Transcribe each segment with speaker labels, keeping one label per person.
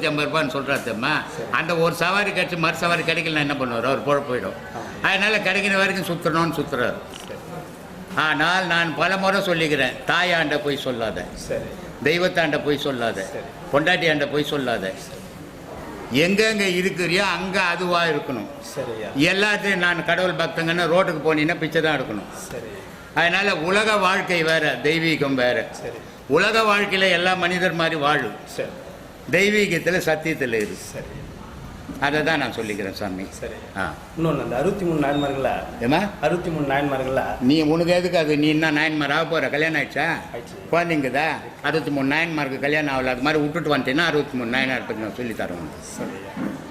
Speaker 1: முந்நூற்றி ஐம்பது ரூபான்னு சொல்கிறாத்தம்மா அந்த ஒரு சவாரி கிடச்சி மறு சவாரி கிடைக்கல என்ன பண்ணுவார்? அவர் பொழப்பு போயிடும். அதனால் கிடைக்கிற வரைக்கும் சுற்றணும்னு சுற்றுறாரு ஆனால் நான் பல முறை சொல்லிக்கிறேன். தாயாண்ட போய் சொல்லாத. தெய்வத்தாண்ட போய் சொல்லாத. பொண்டாட்டியாண்ட போய் சொல்லாத. எங்கெங்க இருக்கிறியோ அங்கே அதுவாக இருக்கணும். எல்லாத்தையும் நான் கடவுள் பக்தங்கன்னு ரோட்டுக்கு போனீங்கன்னா பிச்சை தான் எடுக்கணும். அதனால உலக வாழ்க்கை வேற தெய்வீகம் வேற. உலக வாழ்க்கையில் எல்லா மனிதர் மாதிரி வாழும் தெய்வீகத்தில் சத்தியத்தில் இருக்கு
Speaker 2: சரி.
Speaker 1: அதை தான் நான் சொல்லிக்கிறேன் சாமி.
Speaker 2: சரி.
Speaker 1: ஆ.
Speaker 2: இன்னொன்று அந்த அறுபத்தி மூணு நாயன்மார்களா?
Speaker 1: ஏமா
Speaker 2: அறுபத்தி மூணு நாயன்மார்களா?
Speaker 1: நீ உனக்கு எதுக்கு அது? நீ என்ன நாயன்மார்? ஆக போகிற கல்யாணம் ஆயிடுச்சா. குழந்தைங்கதா? அறுபத்தி மூணு நாயன்மாருக்கு கல்யாணம் ஆகல. அது மாதிரி விட்டுட்டு வந்துட்டேன்னா அறுபத்தி மூணு நாயனார் பற்றி நான் சொல்லி தரேன் உனக்கு.
Speaker 2: சரியா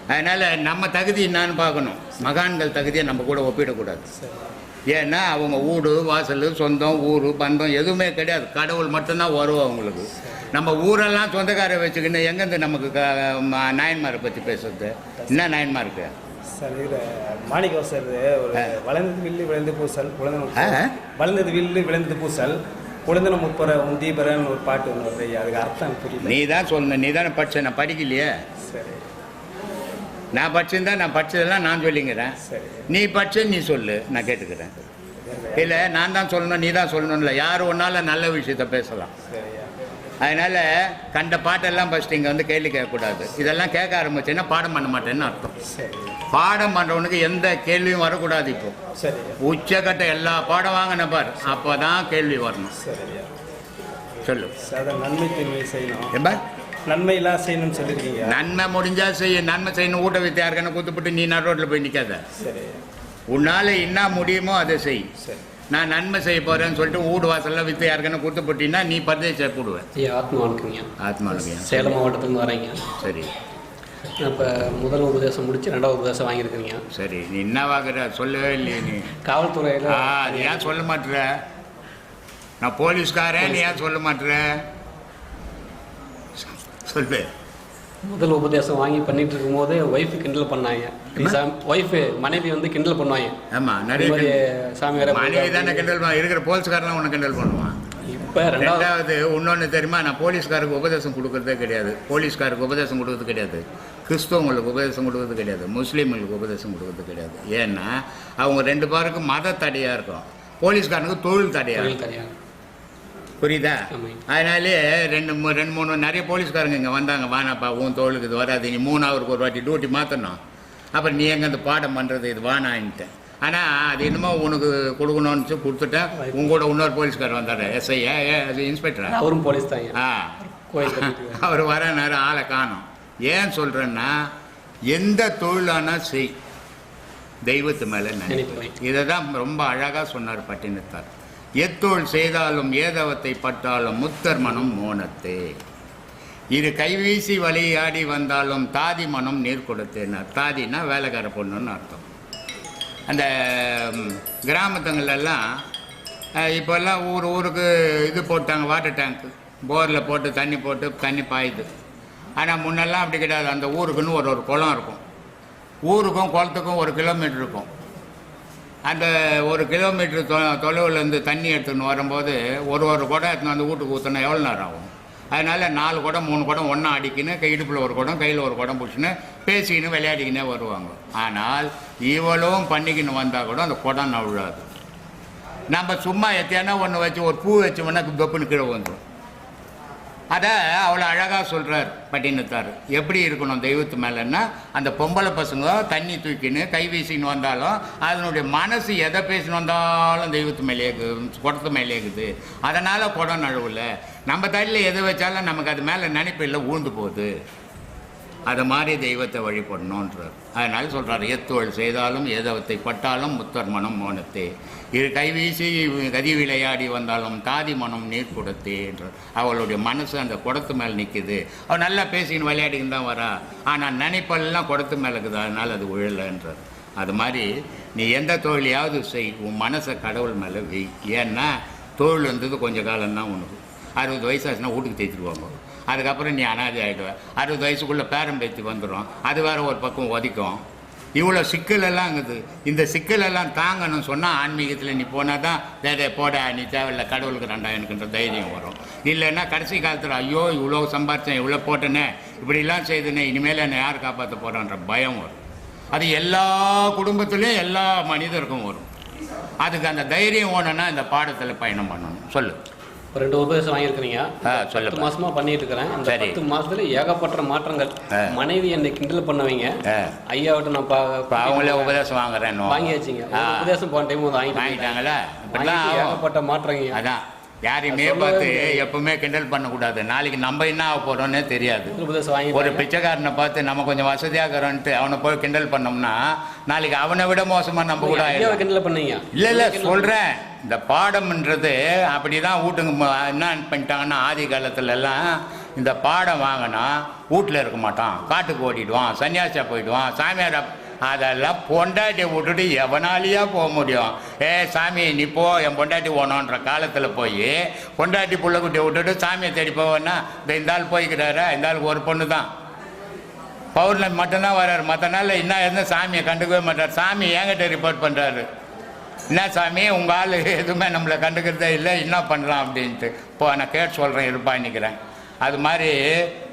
Speaker 1: அதனால் நம்ம தகுதி என்னான்னு பார்க்கணும். மகான்கள் தகுதியை நம்ம கூட ஒப்பிடக்கூடாது. ஏன்னா அவங்க வீடு வாசல் சொந்தம் ஊர் பந்தம் எதுவுமே கிடையாது. கடவுள் மட்டும்தான் வரும் அவங்களுக்கு. நம்ம ஊரெல்லாம் சொந்தக்காரை வச்சுக்கின்னு எங்கேருந்து நமக்கு நாயன்மாரை பற்றி பேசுறது? என்ன நாயன்மாருக்கு?
Speaker 2: சார் இது மாணிக்கவாசர் ஒரு வளர்ந்தது வில்லு விளைந்து பூசல் உழந்தன
Speaker 1: ஆ?
Speaker 2: வளர்ந்தது வில்லு விளைந்தது பூசல் உழந்தன முப்பர உந்தீபரன் ஒரு பாட்டு ஒன்று வருது அதுக்கு அர்த்தம் புரியல.
Speaker 1: நீ தான் சொல்லணும் நீ தானே படிச்ச நான் படிக்கலையே.
Speaker 2: சரி.
Speaker 1: நான் படிச்சிருந்தா நான் படிச்சதெல்லாம் நான் சொல்லிங்கிறேன்.
Speaker 2: சரி.
Speaker 1: நீ படிச்ச நீ சொல்லு நான் கேட்டுக்கிறேன். இல்லை நான் தான் சொல்லணும் நீ தான் சொல்லணும்ல. யார் ஒன்றால் நல்ல விஷயத்த பேசலாம்? அதனால் கண்ட பாட்டெல்லாம் ஃபஸ்ட்டு இங்கே வந்து கேள்வி கேட்கக்கூடாது. இதெல்லாம் கேட்க ஆரம்பிச்சேன்னா பாடம் பண்ண மாட்டேன்னு அர்த்தம். பாடம் பண்ணுறவனுக்கு எந்த கேள்வியும் வரக்கூடாது இப்போ. உச்சக்கட்ட எல்லா பாடம் வாங்கின பார் அப்போ தான் கேள்வி வரணும். சொல்லு.
Speaker 2: நன்மை தீமை செய்யணும். நன்மையெல்லாம் செய்யணும்னு சொல்லியிருக்கீங்க
Speaker 1: நன்மை முடிஞ்சா செய்ய நன்மை செய்யணும் ஊட்ட வித்து யாருக்கான குத்துப்பட்டு நீ நடு ரோட்டில் போய் நிற்காத உன்னால் என்ன முடியுமோ அதை செய்.
Speaker 2: சரி.
Speaker 1: நான் நன்மை செய்ய போகிறேன்னு சொல்லிட்டு வீடு வாசல்லாம் வித்து யாருக்கான குத்துப்பட்டினா நீ பர்தேச போடுவேன்
Speaker 3: ஐயா ஆத்மா வணக்கங்க
Speaker 1: ஆத்மானுக்கு
Speaker 3: சேலம் மாவட்டத்துலேருந்து வரேங்க.
Speaker 1: சரி.
Speaker 3: இப்போ முதல் உபதேசம் முடிச்சு ரெண்டாவது உபதேசம் வாங்கியிருக்கிறீங்க.
Speaker 1: சரி நீ என்ன வாங்குற? சொல்லவே இல்லையே நீ.
Speaker 3: காவல்துறையில்
Speaker 1: ஆ அது ஏன் சொல்ல மாட்டுற? நான் போலீஸ்காரன் நீ ஏன் சொல்ல மாட்டுற? சொல்லு.
Speaker 3: முதல் உபதேசம் வாங்கி பண்ணிட்டு இருக்கும்போது ஒய்ஃபு கிண்டல் பண்ணாங்க. ஒய்ஃபு மனைவி வந்து கிண்டல் பண்ணுவாங்க. இந்த
Speaker 1: நிறைய.
Speaker 3: சாமி
Speaker 1: மனைவி தானே கிண்டல் இருக்கிற போலீஸ்காரன் உன்னை கிண்டல் பண்ணுவான்.
Speaker 3: இப்போ ரெண்டாவது
Speaker 1: இன்னொன்று தெரியுமா? நான் போலீஸ்காருக்கு உபதேசம் கொடுக்கறதே கிடையாது. போலீஸ்காருக்கு உபதேசம் கொடுக்கறது கிடையாது. கிறிஸ்தவங்களுக்கு உபதேசம் கொடுக்கறது கிடையாது. முஸ்லீம்களுக்கு உபதேசம் கொடுக்கறது கிடையாது. ஏன்னா அவங்க ரெண்டு பேருக்கும் மத தடையாக இருக்கும். போலீஸ்காரனுக்கு தொழில் தடையாக இருக்கும். புரியுதா. அதனாலே ரெண்டு மூ- ரெண்டு மூணு நிறைய போலீஸ்காரங்க இங்கே வந்தாங்க. வானாப்பா உன் தோளுக்கு இது வராது. நீ மூணு ஒரு வாட்டி டியூட்டி மாற்றணும் அப்புறம் நீ எங்கே அந்த பாடம் பண்ணுறது இது வானான்ட்டு. ஆனால் அது என்னமோ உனக்கு கொடுக்கணும்னு சொல்லி கொடுத்துட்டேன் உங்க கூட இன்னொரு போலீஸ்காரர் வந்தார். எஸ்ஐ அது இன்ஸ்பெக்டரா
Speaker 3: அவரும் போலீஸ் தாங்க
Speaker 1: ஆ அவர் வர நேரம் ஆளை காணும். ஏன் சொல்கிறேன்னா எந்த தொழிலானா செய். தெய்வத்து மேலே நினைப்பு. இதை தான் ரொம்ப அழகாக சொன்னார் பட்டினத்தார். எத்தோள் செய்தாலும் ஏதவத்தை பட்டாலும் முத்தர் மனம் மோனத்தே. இரு கைவீசி வழியாடி வந்தாலும் தாதி மனம் நீர் கொடுத்தேன்னார் தாதினா வேலைக்கார பொண்ணுன்னு அர்த்தம். அந்த கிராமத்துங்களெல்லாம் இப்போல்லாம் ஊர் ஊருக்கு இது போட்டாங்க வாட்டர் டேங்க்கு போரில் போட்டு தண்ணி போட்டு தண்ணி பாயுது. ஆனால் முன்னெல்லாம் அப்படி கிடையாது. அந்த ஊருக்குன்னு ஒரு ஒரு குளம் இருக்கும். ஊருக்கும் குளத்துக்கும் ஒரு கிலோமீட்டர் இருக்கும். அந்த ஒரு கிலோமீட்டர் தொ தொலைவுலேருந்து தண்ணி எடுத்துன்னு வரும்போது ஒரு ஒரு குடம் எடுத்துன்னு வந்து வீட்டுக்கு ஊற்றினா எவ்வளோ நேரம் ஆகும்? அதனால் நாலு குடம் மூணு குடம் ஒன்றா அடிக்கின்னு கை இடுப்பில் ஒரு குடம் கையில் ஒரு குடம் பிடிச்சின்னு பேசிக்கின்னு விளையாடிக்கினே வருவாங்க. ஆனால் இவளும் பண்ணிக்கின்னு வந்தால் கூட அந்த குடம் நழுவாது. நம்ம சும்மா எத்தையானா ஒன்று வச்சு ஒரு பூ வச்சோம்னா தொப்புன்னு கீழே வந்துடும் அதை அவ்வளோ அழகாக சொல்கிறார் பட்டினத்தார். எப்படி இருக்கணும் தெய்வத்து மேலேன்னா அந்த பொம்பளை பசங்க தண்ணி தூக்கின்னு கை வீசின்னு வந்தாலும் அதனுடைய மனசு எதை பேசின்னு வந்தாலும் தெய்வத்து மேலே இருக்குது குடத்து மேலே இருக்குது அதனால் குடம் நழுவில். நம்ம தள்ளியில் எதை வச்சாலும் நமக்கு அது மேலே நினைப்பு இல்லை ஊழ்ந்து போகுது. அதை மாதிரி தெய்வத்தை வழிபடணுன்றார். அதனால் சொல்கிறார் எத்தொழில் செய்தாலும் ஏதவத்தை பட்டாலும் முத்தர் மனம் மோனத்தே. இரு கைவீசி கதி விளையாடி வந்தாலும் தாதி மனம் நீர் கொடுத்தே என்றார். அவளுடைய மனசு அந்த குடத்து மேலே நிற்குது அவள் நல்லா பேசின்னு விளையாடின்னு தான் வரா. ஆனால் நினைப்பெல்லாம் குடத்து மேலே இருக்குது அதனால் அது உழலைன்றார் அது மாதிரி நீ எந்த தொழிலையாவது செய் உன் மனசை கடவுள் மேலே வை. ஏன்னா தொழில் வந்தது கொஞ்ச காலம்தான் உனக்கு. அறுபது வயசு ஆச்சுன்னா வீட்டுக்கு தேய்ச்சிருவாங்க. அதுக்கப்புறம் நீ அனாதி ஆகிடுவேன் அறுபது வயசுக்குள்ளே பேரம் பேத்தி வந்துடும் அது வேறு ஒரு பக்கம் ஒதிக்கும். இவ்வளோ சிக்கலெல்லாம் இருக்குது. இந்த சிக்கலெல்லாம் தாங்கணும் சொன்னால் ஆன்மீகத்தில் நீ போனால் தான் டே போட நீ தேவையில்ல கடவுளுக்கு ரெண்டா எனக்குன்ற தைரியம் வரும். இல்லைன்னா கடைசி காலத்தில் ஐயோ இவ்வளோ சம்பாரிச்சேன் இவ்வளோ போட்டேனே இப்படிலாம் செய்தனே இனிமேல் என்னை யார் காப்பாற்ற போகிறான்ற பயம் வரும். அது எல்லா குடும்பத்துலேயும் எல்லா மனிதருக்கும் வரும். அதுக்கு அந்த தைரியம் ஓடணும்னா இந்த பாடத்தில் பயணம் பண்ணணும். சொல்லு.
Speaker 3: ஒரு ரெண்டு உபதேசம் வாங்கியிருக்கிறீங்க. பத்து மாசமா பண்ணிட்டு இருக்கிறேன் அந்த
Speaker 1: சரி.
Speaker 3: பத்து மாசத்துல ஏகப்பட்ட மாற்றங்கள். மனைவி என்னை கிண்டல் பண்ணவங்க.
Speaker 1: ஆ.
Speaker 3: ஐயாவிட்ட நான்
Speaker 1: அவங்களே உபதேசம் வாங்குறேன்னு.
Speaker 3: வாங்கியாச்சுங்க. உபதேசம் போன டைம்
Speaker 1: வாங்கிட்டாங்களா.
Speaker 3: ஏகப்பட்ட மாற்றங்க.
Speaker 1: அதான். யாரையுமே பார்த்து. எப்பவுமே கிண்டல் பண்ணக்கூடாது. நாளைக்கு நம்ம என்ன ஆக போறோம்னே தெரியாது. ஒரு பிச்சைக்காரனை பார்த்து நம்ம கொஞ்சம் வசதியாகிறோன்ட்டு அவனை போய் கிண்டல் பண்ணோம்னா நாளைக்கு அவனை விட மோசமா நம்ம கூட.
Speaker 3: கிண்டல் பண்ணீங்க.
Speaker 1: இல்ல இல்ல சொல்றேன். இந்த பாடம்ன்றது அப்படிதான் வீட்டுக்கு ம- என்ன பண்ணிட்டாங்கன்னா ஆதி காலத்துல எல்லாம் இந்த பாடம் வாங்கினா வீட்டில் இருக்க மாட்டான். காட்டுக்கு ஓடிடுவான் சன்னியாசியா போயிடுவான் சாமியார் அதெல்லாம் பொண்டாட்டியை விட்டுட்டு எவனாலியா போக முடியும்? ஏ சாமி நீ போ என் பொண்டாட்டி போனோன்ற காலத்தில் போய் பொண்டாட்டி புள்ளக்குட்டியை விட்டுட்டு சாமியை தேடி போவேன்னா இந்த இந்த ஆள் போய்க்கிறாரா? இந்த ஆளுக்கு ஒரு பொண்ணு தான் பௌர்ணமி மட்டும்தான் வர்றாரு. மற்ற நாளில் என்ன இருந்தால் சாமியை கண்டுக்கவே மாட்டார். சாமி என்கிட்ட ரிப்போர்ட் பண்ணுறாரு என்ன சாமி உங்கள் ஆள் எதுவுமே நம்மளை கண்டுக்கிறதே இல்லை. என்ன பண்ணலாம்? அப்படின்ட்டு. இப்போ நான் கேட்டு சொல்கிறேன் இருப்பான்னு அது மாதிரி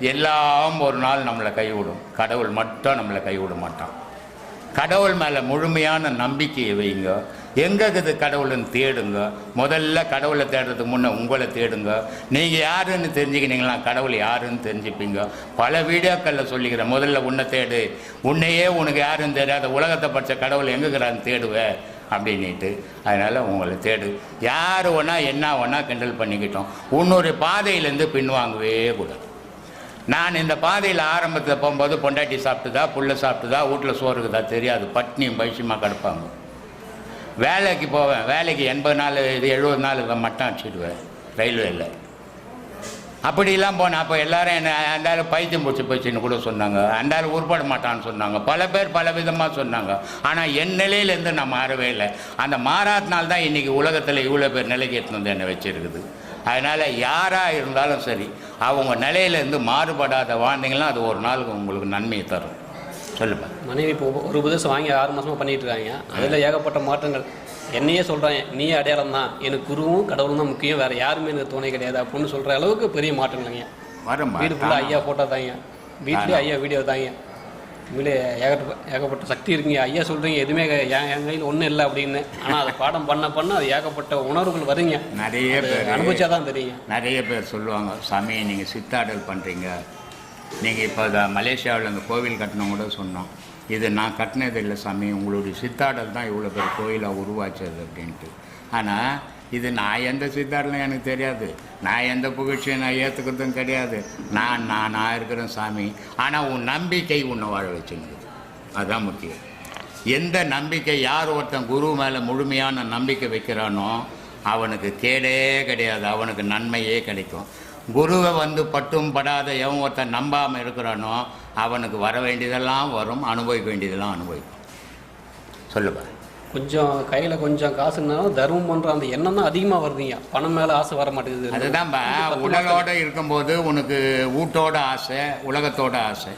Speaker 1: எல்லாம் ஒரு நாள் நம்மளை கைவிடும். கடவுள் மட்டும் நம்மளை கைவிட மாட்டான். கடவுள் மேலே முழுமையான நம்பிக்கையை வைங்க. எங்கே இருக்குது கடவுள்னு தேடுங்க. முதல்ல கடவுளை தேடுறதுக்கு முன்னே உங்களை தேடுங்க. நீங்கள் யாருன்னு தெரிஞ்சுக்கினீங்களா கடவுள் யாருன்னு தெரிஞ்சுப்பீங்க. பல வீடியோக்களில் சொல்லிக்கிறேன் முதல்ல உன்னை தேடு. உன்னையே உனக்கு யாருன்னு தெரியாத உலகத்தை பட்ச கடவுள் எங்கேக்கிறான்னு தேடுவேன் அப்படின்ட்டு அதனால் உங்களை தேடு. யார் ஒன்றா என்ன ஒன்றா கிண்டல் பண்ணிக்கிட்டோம். இன்னொரு பாதையிலேருந்து பின்வாங்கவே கூடாது. நான் இந்த பாதையில் ஆரம்பத்தில் போகும்போது பொண்டாட்டி சாப்பிட்டுதா புள்ள சாப்பிட்டுதா வீட்டில் சோறுக்குதா தெரியாது. பட்னியும் பைசியமாக கிடப்பாங்க. வேலைக்கு போவேன். வேலைக்கு எண்பது நாள் இது எழுபது நாள் இதை மட்டம் அடிச்சிடுவேன் ரயில்வேயில் அப்படிலாம் போனேன். அப்போ எல்லாரும் என்ன அந்த பைத்தியம் பிடிச்சி போச்சுன்னு கூட சொன்னாங்க. அந்த உருப்பட மாட்டான்னு சொன்னாங்க. பல பேர் பல விதமாக சொன்னாங்க. ஆனால் என் நிலையிலேருந்து நான் மாறவே இல்லை. அந்த மாறாதனால தான் இன்றைக்கி உலகத்தில் இவ்வளோ பேர் நிலைக்கு எடுத்துன்னு வந்து என்னை வச்சுருக்குது. அதனால் யாராக இருந்தாலும் சரி அவங்க நிலையிலேருந்து மாறுபடாத வாழ்ந்தீங்கன்னா அது ஒரு நாளுக்கு உங்களுக்கு நன்மையை தரும். சொல்லுப்பா
Speaker 3: மனைவி இப்போ ஒரு உபதேசம் வாங்கி ஆறு மாசமா பண்ணிட்டு இருக்காங்க அதில் ஏகப்பட்ட மாற்றங்கள். என்னையே சொல்கிறாங்க நீயே அடையாளம் தான் எனக்கு குருவும் கடவுளும் தான் முக்கியம். வேற யாருமே எனக்கு துணை கிடையாது. அப்படின்னு சொல்கிற அளவுக்கு பெரிய மாற்றங்கள்ங்க. வீடு ஃபுல்லாக ஐயா ஃபோட்டோ தாங்க. வீட்லேயே ஐயா வீடியோ தாங்க. உண்மையிலே ஏகப்பட்ட ஏகப்பட்ட சக்தி இருக்குங்க. ஐயா சொல்கிறீங்க எதுவுமே என் கையில் ஒன்றும் இல்லை அப்படின்னு. ஆனால் அதை பாடம் பண்ண பண்ண அது ஏகப்பட்ட உணர்வுகள் வருங்க.
Speaker 1: நிறைய பேர்.
Speaker 3: அனுபவிச்சா தான் தெரியும்
Speaker 1: நிறைய பேர் சொல்லுவாங்க சாமி நீங்கள் சித்தாடல் பண்ணுறீங்க நீங்கள் இப்போ இந்த மலேசியாவில் அந்த கோவில் கட்டணம் கூட சொன்னோம். இது நான் கட்டினது இல்லை சாமி. உங்களுடைய சித்தாடல் தான் இவ்வளோ பேர் கோயிலாக உருவாச்சது அப்படின்ட்டு. ஆனால் இது நான் எந்த சித்தார்த்தம் எனக்கு தெரியாது. நான் எந்த புகழ்ச்சியை நான் ஏற்றுக்கிறதும் கிடையாது. நான் நான் நான் இருக்கிறேன் சாமி. ஆனால் உன் நம்பிக்கை உன்னை வாழ வச்சுருக்குது அதுதான் முக்கியம். எந்த நம்பிக்கை யார் ஒருத்தன் குரு மேலே முழுமையான நம்பிக்கை வைக்கிறானோ அவனுக்கு கேடே கிடையாது. அவனுக்கு நன்மையே கிடைக்கும். குருவை வந்து பட்டும் படாத எவன் ஒருத்தன் நம்பாமல் இருக்கிறானோ அவனுக்கு வர வேண்டியதெல்லாம் வரும் அனுபவிக்க வேண்டியதெல்லாம் அனுபவிக்கும். சொல்லுப்பா.
Speaker 3: கொஞ்சம் கையில் கொஞ்சம் காசுனாலும் தர்மம் பண்ணுற அந்த எண்ணம் தான் அதிகமாக வருதுங்க பணம் மேலே ஆசை வர மாட்டேங்குது.
Speaker 1: அதுதான்பா.
Speaker 3: பத்து
Speaker 1: உடலோட இருக்கும்போது உனக்கு வீட்டோட ஆசை உலகத்தோட ஆசை.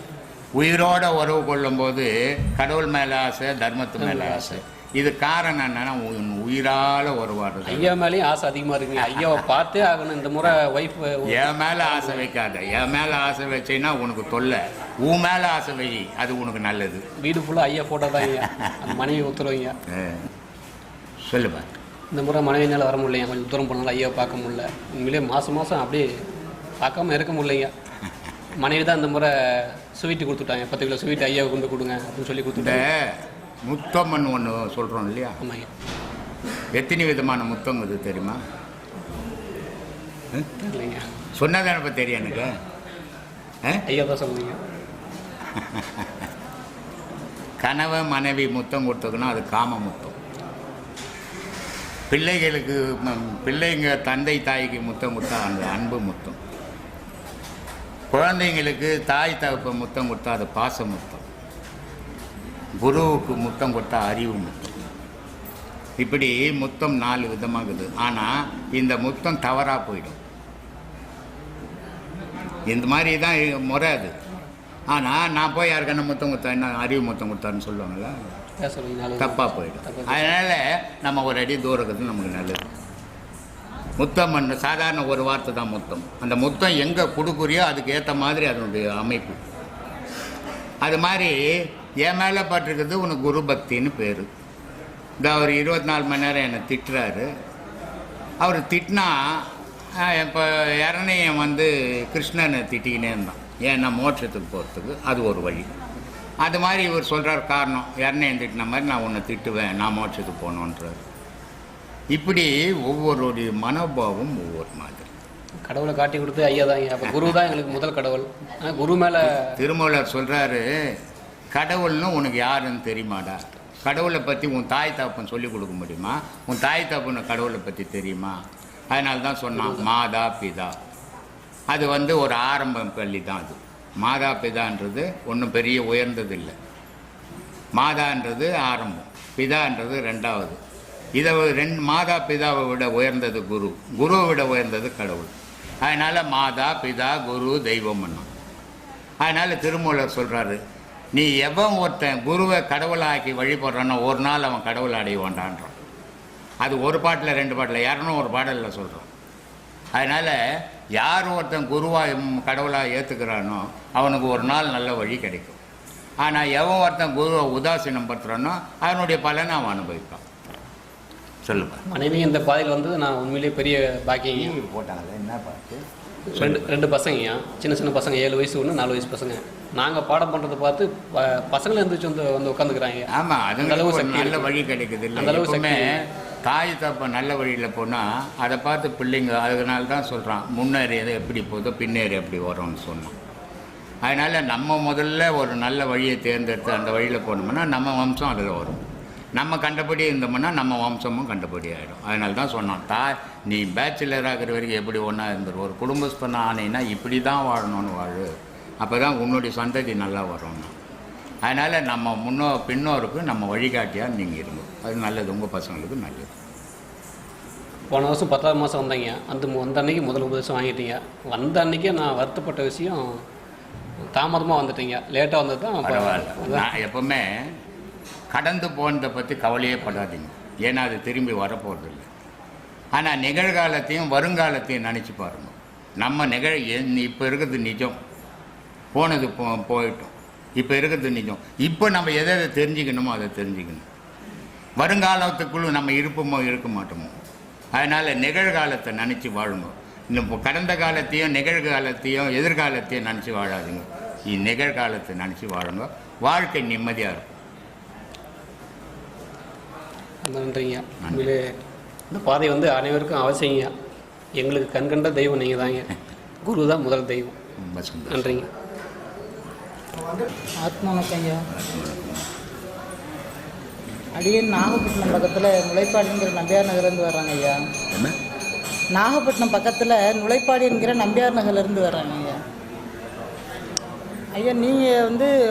Speaker 1: உயிரோட உறவு கொள்ளும்போது கடவுள் மேலே ஆசை தர்மத்து மேலே ஆசை. இது காரணம் என்னன்னா உன் உயிரால உறவாடுறது
Speaker 3: ஐயா மேலேயும் ஆசை அதிகமாக இருக்குங்க. ஐயாவை பார்த்தே ஆகணும். இந்த முறை ஒய்ஃப்
Speaker 1: என் மேலே ஆசை வைக்காத. என் மேலே ஆசை வச்சீங்கன்னா உனக்கு தொல்லை. உன் மேலே ஆசை வை. அது உனக்கு நல்லது.
Speaker 3: வீடு ஃபுல்லாக ஐயா ஃபோட்டோ அந்த மனைவி உத்தரவுங்க
Speaker 1: அஹ், சொல்லுப்பா
Speaker 3: இந்த முறை மனைவினால வர முடியலைங்க. கொஞ்சம் தூரம் போனாலும் ஐயாவை பார்க்க முடியல. உண்மையிலே மாதம் மாதம் அப்படியே பார்க்காம இருக்க முடியலைங்க. மனைவி தான் இந்த முறை ஸ்வீட்டு கொடுத்துட்டாங்க. பத்து கிலோ ஸ்வீட் ஐயாவை கொண்டு கொடுங்க அப்படின்னு சொல்லி
Speaker 1: இந்த முத்தம்மன் ஒன்று சொல்கிறோம் இல்லையா? எத்தனை விதமான முத்தம் இது தெரியுமா? சொன்னதானே இப்போ தெரியும் எனக்கு?
Speaker 3: ஐயா தான் சொல்லுவீங்க
Speaker 1: கணவன் மனைவி முத்தம் கொடுத்ததுன்னா அது காம முத்தம். பிள்ளைகளுக்கு பிள்ளைங்க தந்தை தாய்க்கு முத்தம் கொடுத்தா அந்த அன்பு முத்தம். குழந்தைங்களுக்கு தாய் தகப்ப முத்தம் கொடுத்தா அது பாச முத்தம். குருவுக்கு முத்தம் கொடுத்தா அறிவு முத்தம். இப்படி முத்தம் நாலு விதமாகுது. ஆனால் இந்த முத்தம் தவறாக போயிடும். இந்த மாதிரி தான் முறை அது. ஆனால் நான் போய் யாருக்கான முத்தம் கொடுத்தா என்ன அறிவு முத்தம் கொடுத்தாருன்னு சொல்லுவாங்கல்ல? தப்பாக போயிடும். அதனால் நம்ம ஒரு அடி தூரம் இருக்கிறது நமக்கு நல்லது. முத்தம் பண்ண சாதாரண ஒரு வார்த்தை தான் முத்தம். அந்த முத்தம் எங்கே கொடுக்குறியோ அதுக்கு ஏற்ற மாதிரி அதனுடைய அமைப்பு. அது மாதிரி என் மேலே பட்டிருக்கிறது உனக்கு குரு பக்தின்னு பேர். இந்த அவர் இருபத்தி நாலு மணி நேரம் என்னை திட்டுறாரு. அவர் திட்டினா இப்போ இறனையன் வந்து கிருஷ்ணனை திட்டிக்கினே இருந்தான். ஏன்னா மோட்சத்துக்கு போகிறதுக்கு அது ஒரு வழி. அது மாதிரி இவர் சொல்கிறார் காரணம். இறனையன் திட்டின மாதிரி நான் உன்னை திட்டுவேன் நான் மோட்சத்துக்கு போகணுன்றார். இப்படி ஒவ்வொருடைய மனோபாவம் ஒவ்வொரு மாதிரி.
Speaker 3: கடவுளை காட்டி கொடுத்து ஐயா தாங்க அப்போ குரு தான் எங்களுக்கு முதல் கடவுள். குரு மேலே
Speaker 1: திருமூலர் சொல்கிறாரு கடவுள்னு உனக்கு யாருன்னு தெரியுமாடா? கடவுளை பற்றி உன் தாய் தாப்பன் சொல்லி கொடுக்க முடியுமா? உன் தாய் தாப்பனை கடவுளை பற்றி தெரியுமா? அதனால தான் சொன்னான் மாதா பிதா. அது வந்து ஒரு ஆரம்பம் பள்ளி தான் அது. மாதா பிதான்றது ஒன்றும் பெரிய உயர்ந்தது இல்லை மாதான்றது ஆரம்பம் பிதான்றது ரெண்டாவது. இதை ரெண்டு மாதா பிதாவை விட உயர்ந்தது குரு. குருவை விட உயர்ந்தது கடவுள். அதனால் மாதா பிதா குரு தெய்வம் பண்ணோம் அதனால் திருமூலர் சொல்கிறாரு நீ எவன் ஒருத்தன் குருவை கடவுளாக்கி வழிபடுறானோ ஒரு நாள் அவன் கடவுள் அடைவான்டான்றான். அது ஒரு பாட்டில் ரெண்டு பாட்டில் இரநூறு பாடலில் சொல்கிறோம் அதனால் யார் ஒருத்தன் குருவாக கடவுளாக ஏற்றுக்கிறானோ அவனுக்கு ஒரு நாள் நல்ல வழி கிடைக்கும். ஆனால் எவன் ஒருத்தன் குருவை உதாசீனம் படுத்துறானோ அதனுடைய பலனை அவன் அனுபவிப்பான். சொல்லுப்பா.
Speaker 3: மனைவி இந்த பாதையில் வந்து நான் உண்மையிலேயே பெரிய பாக்கியங்க
Speaker 1: போட்டாங்களே என்ன பாட்டு?
Speaker 3: ரெண்டு ரெண்டு பசங்கய்யா. சின்ன சின்ன பசங்க ஏழு வயசு ஒன்று நாலு வயசு பசங்க. நாங்கள் பாடம் பண்ணுறதை பார்த்து ப- பசங்களும் எழுந்திரிச்சு வந்து வந்து உட்காந்துக்கிறாங்க
Speaker 1: ஆமாம்
Speaker 3: அந்த
Speaker 1: அதுங்களுக்கு
Speaker 3: அளவு சக்தி
Speaker 1: நல்ல. வழி கிடைக்குது
Speaker 3: அந்த அளவு சக்தி
Speaker 1: தாய் தப்ப நல்ல வழியில் போனால் அதை பார்த்து பிள்ளைங்க அதனால தான் சொல்கிறான் முன்னேறியது எப்படி போதோ பின்னேறி எப்படி வரும்னு சொன்னான். அதனால் நம்ம முதல்ல ஒரு நல்ல வழியை தேர்ந்தெடுத்து அந்த வழியில் போனோம்னா நம்ம வம்சம் அதில் வரும். நம்ம கண்டபடி இருந்தோம்னா நம்ம வம்சமும் கண்டபடி ஆகிடும் அதனால தான் சொன்னான் தாய் நீ பேச்சுலர் ஆகிற வரைக்கும் எப்படி ஒன்றா இருந்துரு? ஒரு குடும்பஸ்தன ஆனேன்னா இப்படி தான் வாழணும்னு வாழு. அப்போ தான் உன்னுடைய சந்ததி நல்லா வரும்னா. அதனால் நம்ம முன்னோ பின்னோருக்கு நம்ம வழிகாட்டியாக நீங்கள் இருங்க. அது நல்லது உங்கள் பசங்களுக்கு நல்லது.
Speaker 3: போன வருஷம் பத்தாவது மாதம் வந்தீங்க. அந்த அந்த அன்னைக்கு முதல் உபதேசம் வாங்கிட்டீங்க. வந்த அன்னைக்கே நான் வருத்தப்பட்ட விஷயம் தாமதமாக வந்துட்டீங்க. லேட்டாக வந்தது தான்
Speaker 1: பரவாயில்ல. நான் எப்பவுமே கடந்து போனதை பற்றி கவலையே படாதீங்க. ஏன்னா அது திரும்பி வரப்போகிறதில்ல ஆனால் நிகழ்காலத்தையும் வருங்காலத்தையும் நினச்சி பாருங்க. நம்ம நிகழ் இப்போ இருக்கிறது நிஜம். போனது போ போயிட்டோம். இப்போ இருக்கிறது நிஜம். இப்போ நம்ம எதை எதை தெரிஞ்சுக்கணுமோ அதை தெரிஞ்சுக்கணும். வருங்காலத்துக்குள்ள நம்ம இருப்போமோ இருக்க மாட்டோமோ. அதனால் நிகழ்காலத்தை நினச்சி வாழுங்க. இன்னும் கடந்த காலத்தையும் நிகழ்காலத்தையும் எதிர்காலத்தையும் நினச்சி வாழாதுங்க. இ- நிகழ்காலத்தை நினச்சி வாழுங்க. வாழ்க்கை நிம்மதியாக இருக்கும்.
Speaker 3: நன்றிங்க. உண்மையிலே இந்த பாதை வந்து அனைவருக்கும் அவசியங்க. எங்களுக்கு கண்கண்ட தெய்வம் நீங்கள் தாங்க. குரு தான் முதல் தெய்வம். நன்றிங்க.
Speaker 4: ஆத்மா வணக்கங்க அடியேன் நாகப்பட்டினம் பக்கத்தில் நுழைப்பாடிங்கிற நம்பியார் நகர்லேருந்து வர்றாங்க ஐயா.
Speaker 1: என்ன?
Speaker 4: நாகப்பட்டினம் பக்கத்தில் நுழைப்பாடி என்கிற நம்பியார் நகர்லேருந்து வர்றாங்க ஐயா. ஐயா நீங்கள் வந்து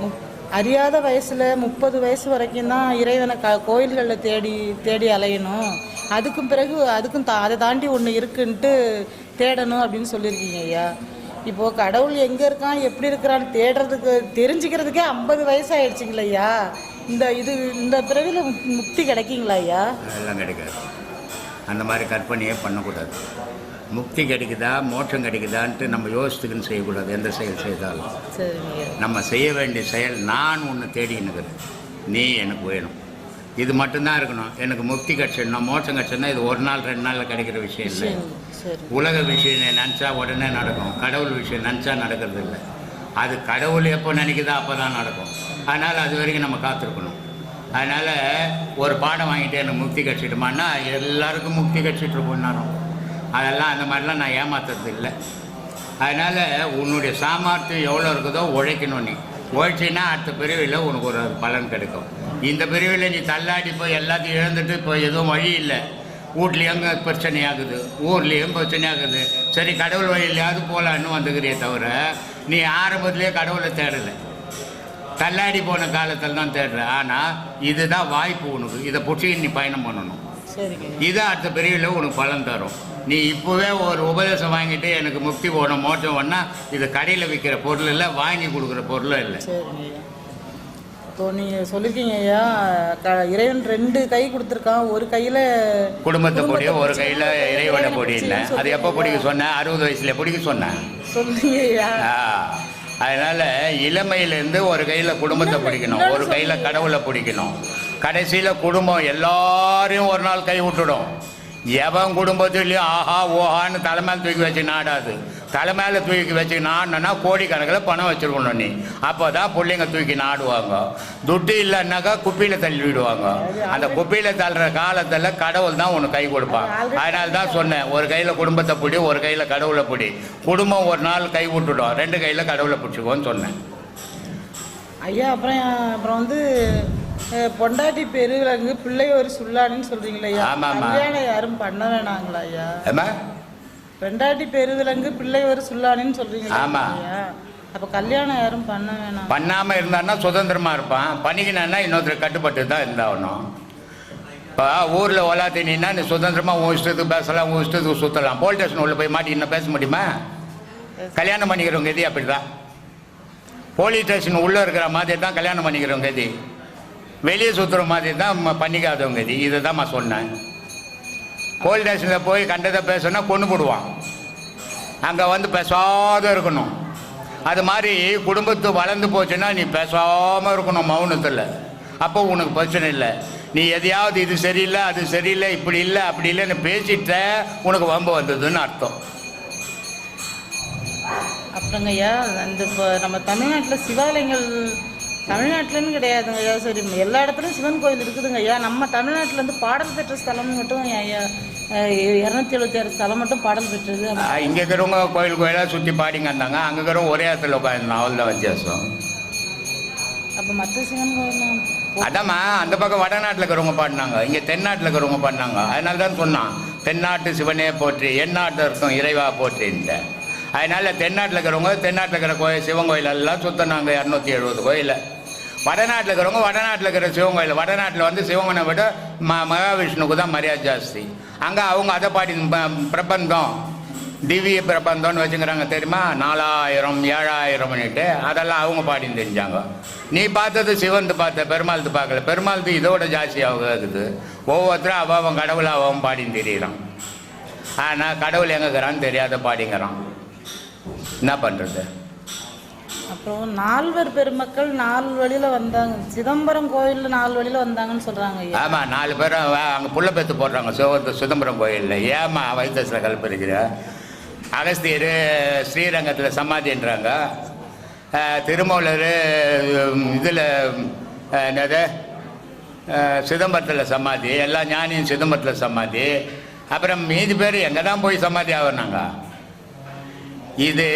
Speaker 4: முப்- அறியாத வயசில் முப்பது வயசு வரைக்கும் தான் இறைவனை க கோயில்களில் தேடி தேடி அலையணும். அதுக்கும் பிறகு அதுக்கும் தா அதை தாண்டி ஒன்று இருக்குன்ட்டு தேடணும் அப்படின்னு சொல்லியிருக்கீங்க ஐயா. இப்போது கடவுள் எங்கே இருக்கான் எப்படி இருக்கிறான்னு தேடுறதுக்கு தெரிஞ்சுக்கிறதுக்கே ஐம்பது வயசு ஆயிடுச்சுங்களா ஐயா. இந்த இது இந்த பிறவியில் முக்தி கிடைக்குங்களா ஐயா?
Speaker 1: அதெல்லாம் கிடைக்காது. அந்த மாதிரி கற்பனையே பண்ணக்கூடாது. முக்தி கிடைக்குதா மோட்சம் கிடைக்குதான்ட்டு நம்ம யோசித்துக்குன்னு செய்யக்கூடாது. எந்த செயல் செய்தாலும். நம்ம செய்ய வேண்டிய செயல் நான் ஒன்று தேடினுக்கிறேன் நீ எனக்கு வேணும். இது மட்டும்தான் இருக்கணும். எனக்கு முக்தி கிடைச்சிடணும் மோட்சம் கிடைச்சிடணும் இது ஒரு நாள் ரெண்டு நாளில் கிடைக்கிற விஷயம் இல்லை. உலக விஷயம் நினச்சா உடனே நடக்கும். கடவுள் விஷயம் நினச்சா நடக்கிறது இல்லை. அது கடவுள் எப்போ நினைக்குதோ அப்போ தான் நடக்கும். அதனால் அது வரைக்கும் நம்ம காத்திருக்கணும். அதனால் ஒரு பாடம் வாங்கிட்டு எனக்கு முக்தி கட்சிட்டுமான்னா எல்லாருக்கும் முக்தி கட்சிட்டு இருப்போம் நேரம் அதெல்லாம் அந்த மாதிரிலாம் நான் ஏமாத்துறது இல்லை. அதனால் உன்னுடைய சாமர்த்தியம் எவ்வளோ இருக்குதோ உழைக்கணும் நீ. உழைச்சின்னா அடுத்த பிரிவில் உனக்கு ஒரு பலன் கிடைக்கும். இந்த பிரிவில் நீ தள்ளாடி போய் எல்லாத்தையும் இழந்துட்டு இப்போ எதுவும் வழி இல்லை. வீட்லேயும் பிரச்சனையாகுது. ஊர்லேயும் பிரச்சனையாகுது. சரி கடவுள் வழியிலையாவது போகலான்னு வந்துக்கிறியே தவிர நீ ஆரம்பத்திலே கடவுளை தேடலை. தள்ளாடி போன காலத்தில் தான் தேடுற. ஆனால் இதுதான் வாய்ப்பு உனக்கு. இதை பிடிச்சி நீ பயணம் பண்ணணும். இது அடுத்த பிரிவில் உனக்கு பலன் தரும். நீ இப்போவே ஒரு உபதேசம் வாங்கிட்டு எனக்கு முக்தி போகணும் மோட்சம் வேணா இது கடையில் விற்கிற பொருள் இல்லை வாங்கி கொடுக்குற பொருளும் இல்லை.
Speaker 4: இப்போ நீங்கள் சொல்லியிருக்கீங்க ஐயா க இறைவன் ரெண்டு கை கொடுத்துருக்கான். ஒரு கையில்
Speaker 1: குடும்பத்தை பொடி ஒரு கையில் இறைவனை பொடி இல்லை. அது எப்போ பிடிக்க. சொன்னேன் அறுபது வயசுல பிடிக்க சொன்னேன்
Speaker 4: சொல்லுங்க ஐயா.
Speaker 1: அதனால இளமையிலேருந்து ஒரு கையில் குடும்பத்தை பிடிக்கணும். ஒரு கையில் கடவுளை பிடிக்கணும். கடைசியில் குடும்பம் எல்லாரையும் ஒரு நாள் கை விட்டுடும். எவன் குடும்பத்துலேயும் ஆஹா ஓஹான்னு தலைமையில் தூக்கி வச்சு நாடாது. தலைமையில் தூக்கி வச்சு நாடினா கோடிக்கணக்கில் பணம் வச்சுருக்கணும் நீ. அப்போ தான் பிள்ளைங்க தூக்கி நாடுவாங்க. துட்டு இல்லைன்னாக்கா குப்பையில் தள்ளி விடுவாங்க. அந்த குப்பையில் தள்ளுற காலத்தில் கடவுள் தான் உனக்கு கை கொடுப்பான். அதனால தான் சொன்னேன் ஒரு கையில் குடும்பத்தை பிடி ஒரு கையில் கடவுளை பிடி. குடும்பம் ஒரு நாள் கை விட்டுடும் ரெண்டு கையில் கடவுளை பிடிச்சிக்கோன்னு சொன்னேன்.
Speaker 4: ஐயா அப்புறம் அப்புறம் வந்து பொண்டாட்டி பெருவிலங்கு பிள்ளை ஒரு சுல்லானின்னு சொல்றீங்களா. கல்யாணம் யாரும் பண்ண வேணாங்களா ஐயா பெண்டாட்டி பெருவிலங்கு பிள்ளை ஒரு சுல்லானின்னு சொல்றீங்களா
Speaker 1: ஆமா.
Speaker 4: அப்ப கல்யாணம் யாரும் பண்ண வேணாம்.
Speaker 1: பண்ணாமல் இருந்தான்னா சுதந்திரமாக இருப்பான். பண்ணிக்கினான்னா இன்னொருத்தர் கட்டுப்பட்டு தான் இருந்தாகணும். இப்போ ஊரில் ஒலாத்தினா நீ சுதந்திரமாக உன் இஷ்டத்துக்கு பேசலாம் உன் இஷ்டத்துக்கு சுற்றலாம் போலீஸ் ஸ்டேஷன் உள்ள போய் மாட்டி இன்னும் பேச முடியுமா? கல்யாணம் பண்ணிக்கிறவங்க எதி அப்படி தான் போலீஸ் ஸ்டேஷன் உள்ளே இருக்கிற மாதிரி தான் கல்யாணம் பண்ணிக்கிறவங்க எதி வெளியே சுற்றுற மாதிரி தான் பண்ணிக்காதவங்க இது. இதை தான் நான் சொன்னேன். போலீஸ் ஸ்டேஷனில் போய் கண்டதை பேசணும்னா கொண்டு போடுவான். அங்கே வந்து பேசாத இருக்கணும். அது மாதிரி குடும்பத்து வளர்ந்து போச்சுன்னா நீ பேசாமல் இருக்கணும் மௌனத்தில். அப்போ உனக்கு பிரச்சனை இல்லை. நீ எதையாவது இது சரியில்லை அது சரியில்லை இப்படி இல்லை அப்படி இல்லைன்னு பேசிட்ட உனக்கு வம்பு வந்ததுன்னு அர்த்தம்.
Speaker 4: அப்புறங்கய்யா இந்த இப்போ நம்ம தமிழ்நாட்டில் சிவாலயங்கள் தமிழ்நாட்டிலன்னு கிடையாதுங்க ஐயா. சரி எல்லா இடத்துலையும் சிவன் கோயில் இருக்குதுங்க ஐயா. நம்ம தமிழ்நாட்டில் வந்து பாடல் பெற்ற ஸ்தலம் மட்டும் ஐயா இரநூத்தி எழுபத்தி ஆறு ஸ்தலம் மட்டும் பாடல் பெற்றது.
Speaker 1: இங்கே இருக்கிறவங்க கோயில் கோயிலாக சுற்றி பாடிங்க இருந்தாங்க. அங்கே இருக்கிறவங்க ஒரே இடத்துல உட்காந்துருந்தோம் அவ்வளோதான் வித்தியாசம்.
Speaker 4: அப்போ மற்ற சிவன் கோயில்
Speaker 1: அதாம்மா அந்த பக்கம் வடநாட்டில் இருக்கிறவங்க பாடினாங்க. இங்கே தென்னாட்டில் இருக்கிறவங்க பாடினாங்க. அதனால தான் சொன்னான் தென்னாட்டு சிவனே போற்றி எந்நாட்டு இருக்கும் இறைவா போற்றின்ட்டு அதனால தென்னாட்டில் இருக்கிறவங்க தென்னாட்டில் இருக்கிற கோயில் சிவன் கோயில் எல்லாம் சுற்றினாங்க இரநூத்தி எழுபது கோயிலை. வடநாட்டில் இருக்கிறவங்க வடநாட்டில் இருக்கிற சிவன் கோயில் வடநாட்டில் வந்து சிவனை விட ம மகாவிஷ்ணுக்கு தான் மரியாதை ஜாஸ்தி. அங்கே அவங்க அதை பாடி ப- பிரபந்தம் திவ்ய பிரபந்தம்னு வச்சுக்கிறாங்க தெரியுமா? நாலாயிரம் ஏழாயிரம்னுட்டு அதெல்லாம் அவங்க பாடி தெரிஞ்சாங்க. நீ பார்த்தது சிவந்து பார்த்த பெருமாள்து பார்க்கல. பெருமாள்து இதோட ஜாஸ்தியாக இருக்குது. ஒவ்வொருத்தரும் அவன் கடவுள் அவன் பாடின்னு தெரியுறான். ஆனால் கடவுள் எங்கே இருக்கிறான்னு தெரியாத பாடிங்கிறான். என்ன பண்ணுறது
Speaker 4: அப்புறம் நால்வர் பெருமக்கள் நாலு வழியில் வந்தாங்க. சிதம்பரம் கோயிலில் நாலு வழியில் வந்தாங்கன்னு சொல்கிறாங்க ஐயா.
Speaker 1: நாலு பேரும் அங்க புள்ள பேத்து போடுறாங்க. சிவத்து சிதம்பரம் கோயிலில். ஏமா வைத்தசில் கல்பிருக்கிற அகஸ்தியர் ஸ்ரீரங்கத்தில் சமாதின்றாங்க. திருமூலர் இதில் என்னது? சிதம்பரத்தில் சமாதி. எல்லா ஞானியும் சிதம்பரத்தில் சமாதி. அப்புறம் மீதி பேர் எங்கே தான் போய் சமாதி ஆகுனாங்க? இது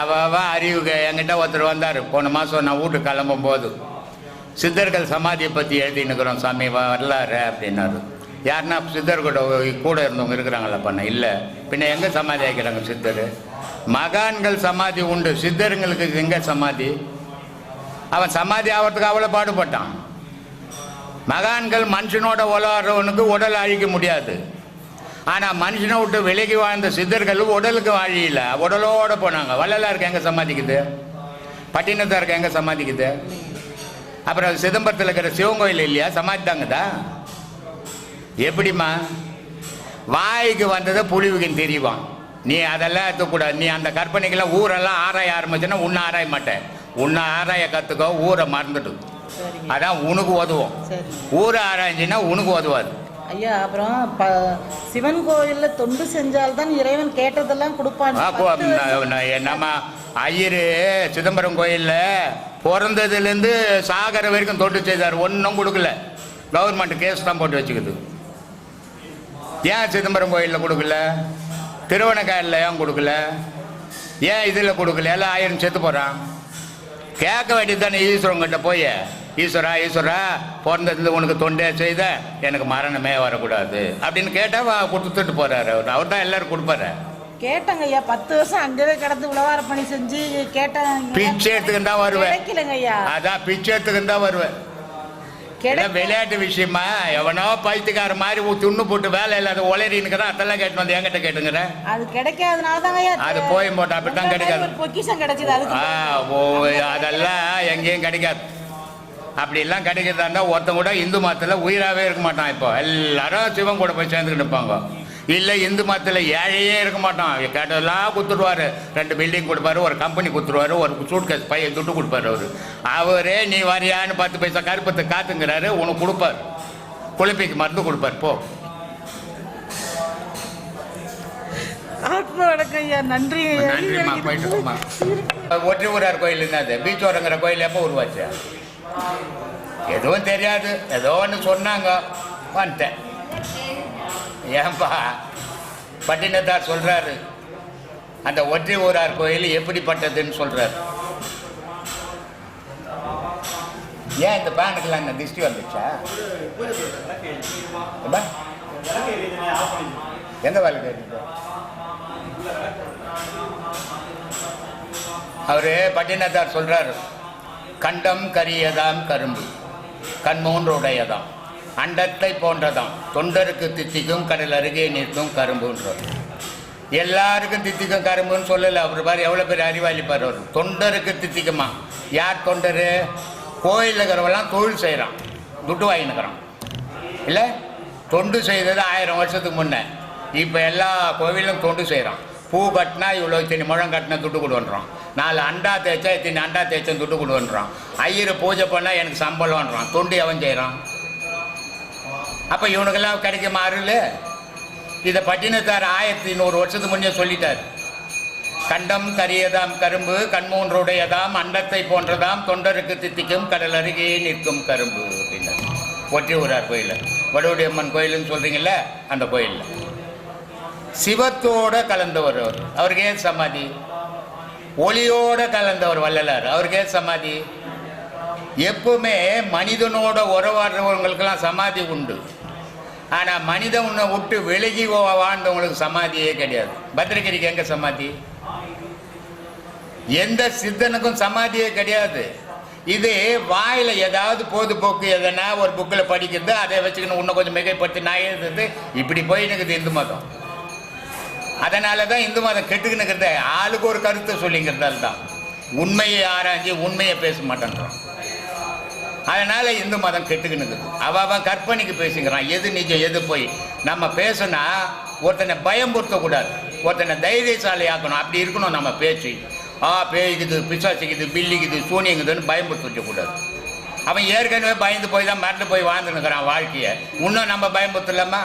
Speaker 1: அவ அவ அறிவுக்கு என்கிட்ட ஒருத்தர் வந்தார். போன மாதம் நான் வீட்டுக்கு கிளம்பும் போது சித்தர்கள் சமாதியை பற்றி எழுதினுக்கிறோம் சாமி வரலாறு அப்படின்னாரு. யாருன்னா சித்தர் கூட கூட இருந்தவங்க இருக்கிறாங்களா பண்ண இல்லை. பின்ன எங்கே சமாதி ஆகிக்கிறாங்க சித்தர்? மகான்கள் சமாதி உண்டு சித்தருங்களுக்கு எங்கே சமாதி? அவன் சமாதி ஆகிறதுக்கு அவ்வளோ பாடுபட்டான். மகான்கள் மனுஷனோட உலகிறவனுக்கு உடல் அழிக்க முடியாது. ஆனால் மனுஷனை விட்டு விலகி வாழ்ந்த சித்தர்கள் உடலுக்கு வாழியில. உடலோட போனாங்க. வள்ளலாருக்கு எங்கே சமாதிக்குது பட்டினத்தாருக்கு எங்கே சமாதிக்குது அப்புறம் சிதம்பரத்தில் இருக்கிற சிவன் கோயில் இல்லையா? சமாதி தாங்கதா எப்படிம்மா? வாய்க்கு வந்ததை புலிவுக்கு தெரியுவான். நீ அதெல்லாம் எடுத்துக்கூடாது. நீ அந்த கற்பனைக்கெல்லாம் ஊரெல்லாம் ஆராய ஆரம்பிச்சுன்னா உன்னை ஆராய மாட்டேன். உன்னை ஆராய கற்றுக்கோ ஊரை மறந்துட்டு அதான் உனக்கு உதவும். ஊரை ஆராய்ஞ்சின்னா உனக்கு உதவாது.
Speaker 4: ஐயா அப்புறம் ப சிவன் கோயிலில் தொண்டு செஞ்சால்தான் இறைவன் கேட்டதெல்லாம் கொடுப்பான்.
Speaker 1: நம்ம ஐயர் சிதம்பரம் கோயிலில் பிறந்ததுலேருந்து சாகர வரைக்கும் தொட்டு செய்தார். ஒன்றும் கொடுக்கல. கவர்மெண்ட் கேஸ் தான் போட்டு வச்சுக்குது. ஏன் சிதம்பரம் கோயிலில் கொடுக்கல? திருவண்ணக்காயில் ஏன் கொடுக்கல? ஏன் இதில் கொடுக்கல? எல்லாம் ஆயிரம் செத்து போகிறான் கேட்க வேண்டியது தானே ஈஸ்வரங்கிட்ட போய். ஈஸ்வரா ஈஸ்வரா பிறந்ததுல உனக்கு தொண்டே செய்த எனக்கு மரணமே வரக்கூடாது. அப்படின்னு கேட்டால் கொடுத்துட்டு போகிறாரு அவர். அவர் தான் எல்லாரும் கொடுப்பாரு.
Speaker 4: கேட்டங்க ஐயா பத்து வருஷம் அங்கவே கிடந்து உழவார பணி செஞ்சு கேட்டாங்க
Speaker 1: பிச்சை எடுத்துக்கிட்டு தான் வருவேன்.
Speaker 4: கிடைக்கலங்க ஐயா
Speaker 1: அதான் பிச்சை எடுத்துக்கிட்டு தான் வருவேன். விளையாட்டு விஷயமா? எவனோ பைத்தியக்கார மாதிரி துண்ணு போட்டு வேலை இல்லாத உளறினுக்குதான் அதெல்லாம் கேட்டு வந்து என்கிட்ட கேட்டுங்கிற.
Speaker 4: அது கிடைக்காதனால
Speaker 1: அது போய் போட்டு அப்படித்தான் கிடைக்காது.
Speaker 4: பொக்கிஷம் கிடைச்சது
Speaker 1: அதெல்லாம் எங்கேயும் கிடைக்காது. அப்படிலாம் கிடைக்கிறதா இருந்தால் ஒருத்தன் கூட இந்து மதத்தில் உயிராகவே இருக்க மாட்டான் இப்போ. எல்லாரும் சிவன் கூட போய் சேர்ந்துக்கிட்டு இருப்பாங்க. இல்லை இந்து மதத்தில் ஏழையே இருக்க மாட்டான். கேட்டதெல்லாம் கொடுத்துருவாரு ரெண்டு பில்டிங் கொடுப்பாரு ஒரு கம்பெனி கொடுத்துருவாரு ஒரு சூட்கேஸ் பையன் துட்டு கொடுப்பாரு அவரு. அவரே நீ வரியான்னு பத்து பைசா கருப்பத்தை காத்துங்கிறாரு உனக்கு கொடுப்பார். குளிப்பிக்கு மருந்து கொடுப்பார் போ. ஒற்றை ஊரார் கோயில் என்னது பீச்சோரங்கிற கோயில் எப்போ உருவாச்சு? எதுவும் தெரியாது. ஏதோ ஒன்று சொன்னாங்க. வந்துட்டேன். ஏன்பா? பட்டினத்தார் சொல்கிறாரு அந்த ஒற்றை ஊரார் கோயில் எப்படிப்பட்டதுன்னு சொல்கிறார் ஏன் இந்த பேனுக்கெல்லாம் இந்த திருஷ்டி வந்துச்சா? எந்த வேலை தெரியுது அவரு பட்டினத்தார் சொல்கிறாரு கண்டம் கரியதாம் கரும்பு. கண்மூன்றுடையதாம் அண்டத்தை போன்றதாம். தொண்டருக்கு தித்திக்கும் கடல் அருகே நிற்கும் கரும்புன்றது. எல்லாருக்கும் தித்திக்கும் கரும்புன்னு சொல்லல. அவர் பாரு எவ்வளோ பேர் அறிவாளி பாரு அவர். தொண்டருக்கு தித்திக்குமா? யார் தொண்டர்? கோயிலில் இருக்கிறவெல்லாம் தொழில் செய்கிறான். துட்டு வாங்கினுக்கிறான் இல்லை? தொண்டு செய்தது ஆயிரம் வருஷத்துக்கு முன்னே. இப்போ எல்லா கோவிலும் தொண்டு செய்கிறான். பூ கட்டினா இவ்வளோ இத்தனை முழம் கட்டினா துட்டு கொடுன்றான். நாலு அண்டா தேய்ச்சா இத்தனை அண்டா தேய்ச்சா துட்டு கொடுன்றான் ஐயரை பூஜை பண்ணால் எனக்கு சம்பளம்ன்றான். தொண்டு எவன் செய்கிறான் அப்போ இவனுக்கெல்லாம் கிடைக்குமா அருள்? இதை பட்டினத்தார் ஆயிரத்தி நூறு வருஷத்துக்கு முன்னே சொல்லிட்டார். கண்டம் கரியதாம் கரும்பு கண்மூன்றுடையதாம் அண்டத்தை போன்றதாம் தொண்டருக்கு தித்திக்கும் கடல் அருகே நிற்கும் கரும்பு அப்படின்னார். ஒற்றி ஊரார் கோயிலில். வடுவடி அம்மன் கோயிலுன்னு சொல்கிறீங்கள அந்த கோயிலில். சிவத்தோட கலந்தவர் அவர். அவருக்கு ஏன் சமாதி? ஒளியோட கலந்தவர் வள்ளலார். அவருக்கு ஏன் சமாதி? எப்பவுமே மனிதனோட உறவாடுறவங்களுக்கெல்லாம் சமாதி உண்டு. ஆனால் மனிதனை விட்டு விலகி வாழ்ந்தவங்களுக்கு சமாதியே கிடையாது. பத்திரகிரிக்கு எங்க சமாதி? எந்த சித்தனுக்கும் சமாதியே கிடையாது. இது வாயில ஏதாவது பொழுதுபோக்கு எதனா ஒரு புக்கில் படிக்கிறது அதை வச்சுக்கணும் இன்னும் கொஞ்சம் மிகைப்படுத்தி நான் எழுதுறது. இப்படி போய் எனக்கு இந்து மதம். அதனால தான் இந்து மதம் கெட்டுக்கினுக்கிறத ஆளுக்கு ஒரு கருத்தை சொல்லிங்கிறதால தான் உண்மையை ஆராய்ஞ்சு உண்மையை பேச மாட்டேன்றான். அதனால இந்து மதம் கெட்டுக்கினுக்குது அவன் கற்பனைக்கு பேசுங்கிறான். எது நிஜம் எது போய்? நம்ம பேசுனா ஒருத்தனை பயம்படுத்தக்கூடாது ஒருத்தனை தைரியசாலி ஆக்கணும் அப்படி இருக்கணும் நம்ம பேச்சு. ஆ பேய்க்குது பிசாசிக்குது பில்லிக்குது சூனியங்குதுன்னு பயம்படுத்த கூடாது அவன் ஏற்கனவே பயந்து போய் தான் மறந்து போய் வாழ்ந்துனுக்கிறான் வாழ்க்கையை. இன்னும் நம்ம பயம்படுத்தலாமா